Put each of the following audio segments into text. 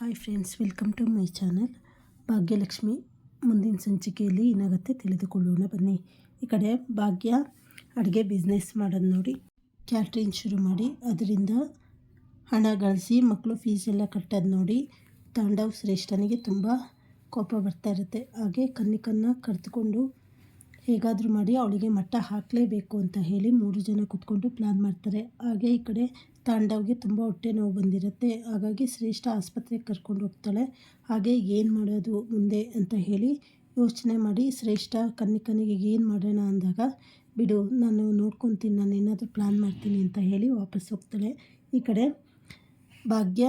Hi friends welcome to my channel Bhagyalakshmi ಮುಂದಿನ ಸಂಚಿಕೆಯಲ್ಲಿ ಏನಾಗುತ್ತೆ ತಿಳಿದುಕೊಳ್ಳೋಣ. ಬನ್ನಿ, ಈ ಕಡೆ ಭಾಗ್ಯ ಅಡುಗೆ ಬಿಸ್ನೆಸ್ ಮಾಡೋದು ನೋಡಿ. ಕ್ಯಾಟ್ರಿಂಗ್ ಶುರು ಮಾಡಿ, ಅದರಿಂದ ಹಣ ಗಳಿಸಿ ಮಕ್ಕಳು ಫೀಸ್ ಎಲ್ಲ ಕಟ್ಟೋದು ನೋಡಿ. ತಾಂಡವ್ ಶ್ರೇಷ್ಠನಿಗೆ ತುಂಬ ಕೋಪ ಬರ್ತಾ ಇರುತ್ತೆ. ಹಾಗೆ ಕನ್ನಿಕನ್ನು ಕರೆದುಕೊಂಡು ಹೇಗಾದರೂ ಮಾಡಿ ಅವಳಿಗೆ ಮಟ್ಟ ಹಾಕಲೇಬೇಕು ಅಂತ ಹೇಳಿ ಮೂರು ಜನ ಕೂತ್ಕೊಂಡು ಪ್ಲ್ಯಾನ್ ಮಾಡ್ತಾರೆ. ಹಾಗೆ ಈ ಕಡೆ ತಾಂಡವ್ಗೆ ತುಂಬ ಹೊಟ್ಟೆ ನೋವು ಬಂದಿರುತ್ತೆ. ಹಾಗಾಗಿ ಶ್ರೇಷ್ಠ ಆಸ್ಪತ್ರೆಗೆ ಕರ್ಕೊಂಡು ಹೋಗ್ತಾಳೆ. ಹಾಗೆ ಏನು ಮಾಡೋದು ಮುಂದೆ ಅಂತ ಹೇಳಿ ಯೋಚನೆ ಮಾಡಿ ಶ್ರೇಷ್ಠ ಕನ್ನಿಕನಿಗೆ ಏನು ಮಾಡೋಣ ಅಂದಾಗ, ಬಿಡು, ನಾನು ನೋಡ್ಕೊತೀನಿ, ನಾನು ಏನಾದರೂ ಪ್ಲ್ಯಾನ್ ಮಾಡ್ತೀನಿ ಅಂತ ಹೇಳಿ ವಾಪಸ್ ಹೋಗ್ತಾಳೆ. ಈ ಕಡೆ ಭಾಗ್ಯ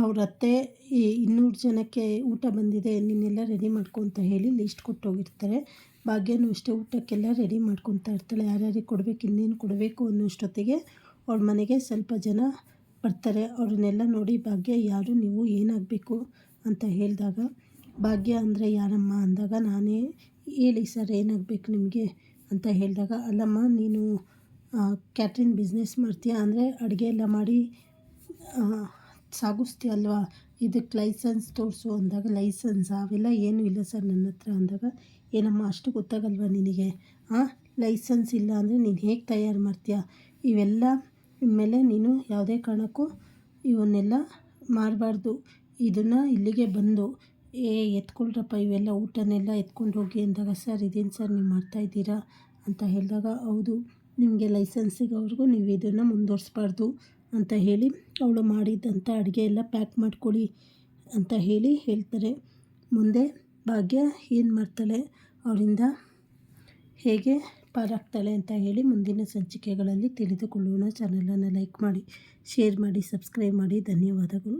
ಅವ್ರ ಅತ್ತೆ ಈ ಇನ್ನೂರು ಜನಕ್ಕೆ ಊಟ ಬಂದಿದೆ ನಿನ್ನೆಲ್ಲ ರೆಡಿ ಮಾಡ್ಕೊ ಅಂತ ಹೇಳಿ ಲಿಸ್ಟ್ ಕೊಟ್ಟೋಗಿರ್ತಾರೆ. ಭಾಗ್ಯನೂ ಅಷ್ಟೇ ಊಟಕ್ಕೆಲ್ಲ ರೆಡಿ ಮಾಡ್ಕೊತಾ ಇರ್ತಾಳೆ. ಯಾರ್ಯಾರಿಗೆ ಕೊಡಬೇಕು, ಇನ್ನೇನು ಕೊಡಬೇಕು ಅನ್ನೋಷ್ಟೊತ್ತಿಗೆ ಅವ್ರ ಮನೆಗೆ ಸ್ವಲ್ಪ ಜನ ಬರ್ತಾರೆ. ಅವ್ರನ್ನೆಲ್ಲ ನೋಡಿ, ಭಾಗ್ಯ, ಯಾರು ನೀವು? ಏನಾಗಬೇಕು? ಅಂತ ಹೇಳಿದಾಗ, ಭಾಗ್ಯ ಅಂದರೆ ಯಾರಮ್ಮ? ಅಂದಾಗ, ನಾನೇ ಹೇಳಿ, ಸರ್, ಏನಾಗಬೇಕು ನಿಮಗೆ? ಅಂತ ಹೇಳಿದಾಗ, ಅಲ್ಲಮ್ಮ, ನೀನು ಕ್ಯಾಟ್ರಿಂಗ್ ಬಿಸ್ನೆಸ್ ಮಾಡ್ತೀಯಾ? ಅಂದರೆ, ಅಡುಗೆ ಎಲ್ಲ ಮಾಡಿ ಸಾಗಿಸ್ತೀಯಲ್ವಾ ಇದಕ್ಕೆ ಲೈಸೆನ್ಸ್ ತೋರಿಸು ಅಂದಾಗ ಲೈಸೆನ್ಸ್. ಅವೆಲ್ಲ ಏನೂ ಇಲ್ಲ ಸರ್ ನನ್ನ ಹತ್ರ ಅಂದಾಗ, ಏನಮ್ಮ ಅಷ್ಟು ಗೊತ್ತಾಗಲ್ವಾ ನಿನಗೆ? ಹಾಂ ಲೈಸೆನ್ಸ್ ಇಲ್ಲ ಅಂದರೆ ನೀನು ಹೇಗೆ ತಯಾರು ಮಾಡ್ತೀಯ? ಇವೆಲ್ಲ ಮೇಲೆ ನೀನು ಯಾವುದೇ ಕಾರಣಕ್ಕೂ ಇವನ್ನೆಲ್ಲ ಮಾಡಬಾರ್ದು ಇದನ್ನು ಇಲ್ಲಿಗೆ ಬಂದು, ಏ, ಎತ್ಕೊಳ್ರಪ್ಪ, ಇವೆಲ್ಲ ಊಟನೆಲ್ಲ ಎತ್ಕೊಂಡು ಹೋಗಿ ಅಂದಾಗ, ಸರ್, ಇದೇನು ಸರ್ ನೀವು ಮಾಡ್ತಾಯಿದ್ದೀರಾ ಅಂತ ಹೇಳಿದಾಗ, ಹೌದು, ನಿಮಗೆ ಲೈಸೆನ್ಸ್ ಸಿಗೋವರೆಗೂ ನೀವು ಇದನ್ನು ಮುಂದುವರ್ಸ್ಬಾರ್ದು. ಅಂತ ಹೇಳಿ ಅವಳು ಮಾಡಿದಂಥ ಅಡುಗೆ ಎಲ್ಲ ಪ್ಯಾಕ್ ಮಾಡ್ಕೊಳ್ಳಿ ಅಂತ ಹೇಳಿ ಹೇಳ್ತಾರೆ. ಮುಂದೆ ಭಾಗ್ಯ ಏನು ಮಾಡ್ತಾಳೆ? ಅವರಿಂದ ಹೇಗೆ ಪಾರಾಗ್ತಾಳೆ ಅಂತ ಹೇಳಿ ಮುಂದಿನ ಸಂಚಿಕೆಗಳಲ್ಲಿ ತಿಳಿದುಕೊಳ್ಳೋಣ. ಚಾನಲನ್ನು ಲೈಕ್ ಮಾಡಿ ಶೇರ್ ಮಾಡಿ ಸಬ್ಸ್ಕ್ರೈಬ್ ಮಾಡಿ. ಧನ್ಯವಾದಗಳು.